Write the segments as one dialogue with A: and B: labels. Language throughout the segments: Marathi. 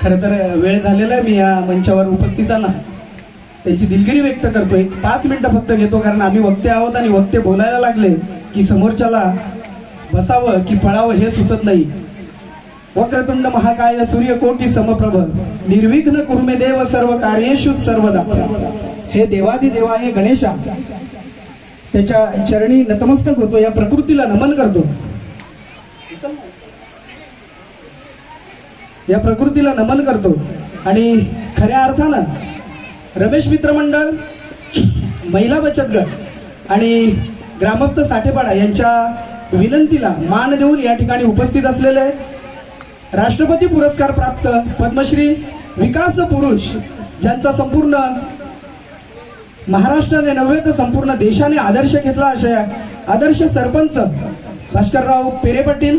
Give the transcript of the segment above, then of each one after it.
A: खरं तर वेळ झालेला आहे मी या मंचावर उपस्थितांना त्यांची दिलगिरी व्यक्त करतोय. पाच मिनिटं फक्त घेतो कारण आम्ही वक्ते आहोत आणि वक्ते बोलायला लागले की समोरच्याला बसावं की पळावं हे सुचत नाही. वक्रतुंड महाकाय सूर्यकोटी समप्रभ. निर्विघ्न कुर्मे देव सर्व कार्येषु सर्वदा. हे देवादि देवा हे गणेशा. त्याच्या चरणी नतमस्तक होतो. या प्रकृतीला नमन करतो. या प्रकृतीला नमन करतो. आणि खऱ्या अर्थानं रमेश मित्रमंडळ महिला बचत गट आणि ग्रामस्थ साठेपाडा यांच्या विनंतीला मान देऊन या ठिकाणी उपस्थित असलेले राष्ट्रपती पुरस्कार प्राप्त पद्मश्री विकास पुरुष ज्यांचा संपूर्ण महाराष्ट्राने नव्हे तर संपूर्ण देशाने आदर्श घेतला अशा आदर्श सरपंच भास्करराव पेरे पाटील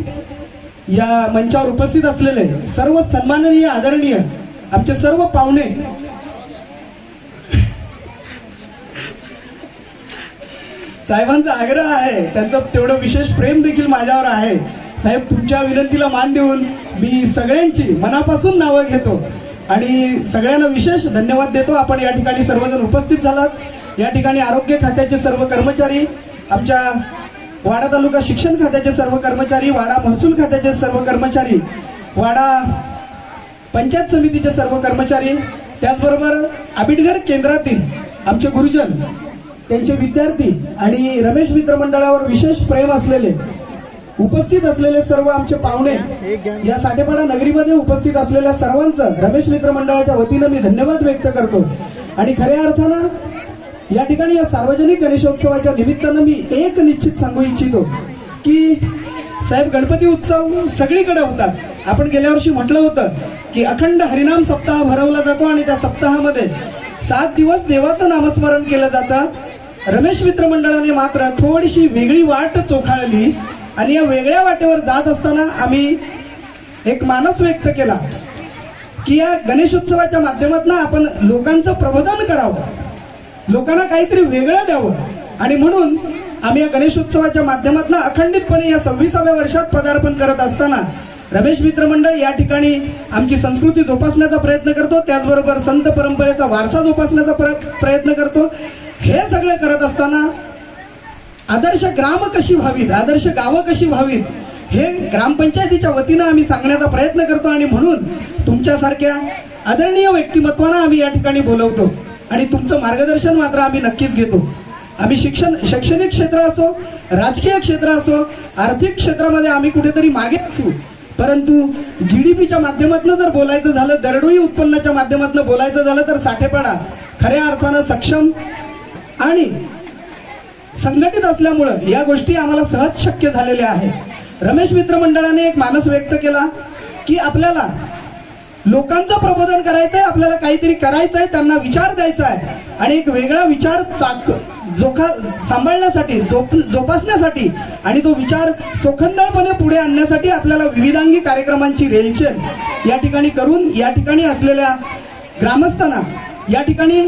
A: या मंचावर उपस्थित असलेले सर्व सन्माननीय आदरणीय आमचे सर्व पाहुणे. साहेबांचा आग्रह आहे त्यांचं तेवढं विशेष प्रेम देखील माझ्यावर आहे. साहेब तुमच्या विनंतीला मान देऊन मी सगळ्यांची मनापासून नावं घेतो. आणि सगळ्यांना विशेष धन्यवाद देतो. आपण या ठिकाणी सर्वजण उपस्थित झालात. या ठिकाणी आरोग्य खात्याचे सर्व कर्मचारी आमच्या वाडा तालुका शिक्षण खात्याचे सर्व कर्मचारी वाडा महसूल खात्याचे सर्व कर्मचारी वाडा पंचायत समितीचे सर्व कर्मचारी त्याचबरोबर आबिडगर केंद्रातील आमचे गुरुजन त्यांचे विद्यार्थी आणि रमेश मित्र मंडळावर विशेष प्रेम असलेले उपस्थित असलेले सर्व आमचे पाहुणे या साठेपाडा नगरीमध्ये उपस्थित असलेल्या सर्वांचं रमेश मित्र मंडळाच्या वतीनं मी धन्यवाद व्यक्त करतो. आणि खऱ्या अर्थानं या ठिकाणी या सार्वजनिक गणेशोत्सवाच्या निमित्तानं मी एक निश्चित सांगू इच्छितो की साहेब गणपती उत्सव सगळीकडे होता आपण गेल्या वर्षी म्हटलं होतं की अखंड हरिनाम सप्ताह भरवला जातो आणि त्या सप्ताहामध्ये सात दिवस देवाचं नामस्मरण केलं जातं. रमेश मित्र मंडळाने मात्र थोडीशी वेगळी वाट चोखाळली आणि या वेगळ्या वाटेवर जात असताना आम्ही एक मानस व्यक्त केला की या गणेशोत्सवाच्या माध्यमातून आपण लोकांचं प्रबोधन करावं. लोकांना काहीतरी वेगळं द्यावं. आणि म्हणून आम्ही या गणेशोत्सवाच्या माध्यमातून अखंडितपणे या सव्वीसाव्या वर्षात पदार्पण करत असताना रमेश मित्र मंडळ या ठिकाणी आमची संस्कृती जोपासण्याचा प्रयत्न करतो. त्याचबरोबर संत परंपरेचा वारसा जोपासण्याचा प्र- प्रयत्न करतो. हे सगळं करत असताना आदर्श ग्राम कशी व्हावीत आदर्श गावं कशी व्हावीत हे ग्रामपंचायतीच्या वतीनं आम्ही सांगण्याचा प्रयत्न करतो. आणि म्हणून तुमच्यासारख्या आदरणीय व्यक्तिमत्वानं आम्ही या ठिकाणी बोलवतो. आणि तुमचं मार्गदर्शन मात्र आम्ही नक्कीच घेतो. आम्ही शिक्षण शैक्षणिक क्षेत्र असो राजकीय क्षेत्र असो आर्थिक क्षेत्रामध्ये आम्ही कुठेतरी मागे असू. परंतु जी डी पीच्या माध्यमातून जर बोलायचं झालं दरडोई उत्पन्नाच्या माध्यमातून बोलायचं झालं तर साठेपाडा खऱ्या अर्थानं सक्षम आणि संघटित असल्यामुळं या गोष्टी आम्हाला सहज शक्य झालेल्या आहेत. रमेश मित्र मंडळाने एक मानस व्यक्त केला की आपल्याला लोकांचं प्रबोधन करायचंय आपल्याला काहीतरी करायचंय त्यांना विचार द्यायचा आहे आणि एक वेगळा विचार चाक जोखा सांभाळण्यासाठी जोप जोपासण्यासाठी आणि तो विचार चोखंदळपणे पुढे आणण्यासाठी आपल्याला विविधांगी कार्यक्रमांची रेलचेल या ठिकाणी करून या ठिकाणी असलेल्या ग्रामस्थांना या ठिकाणी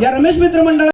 A: या रमेश मित्रमंडळा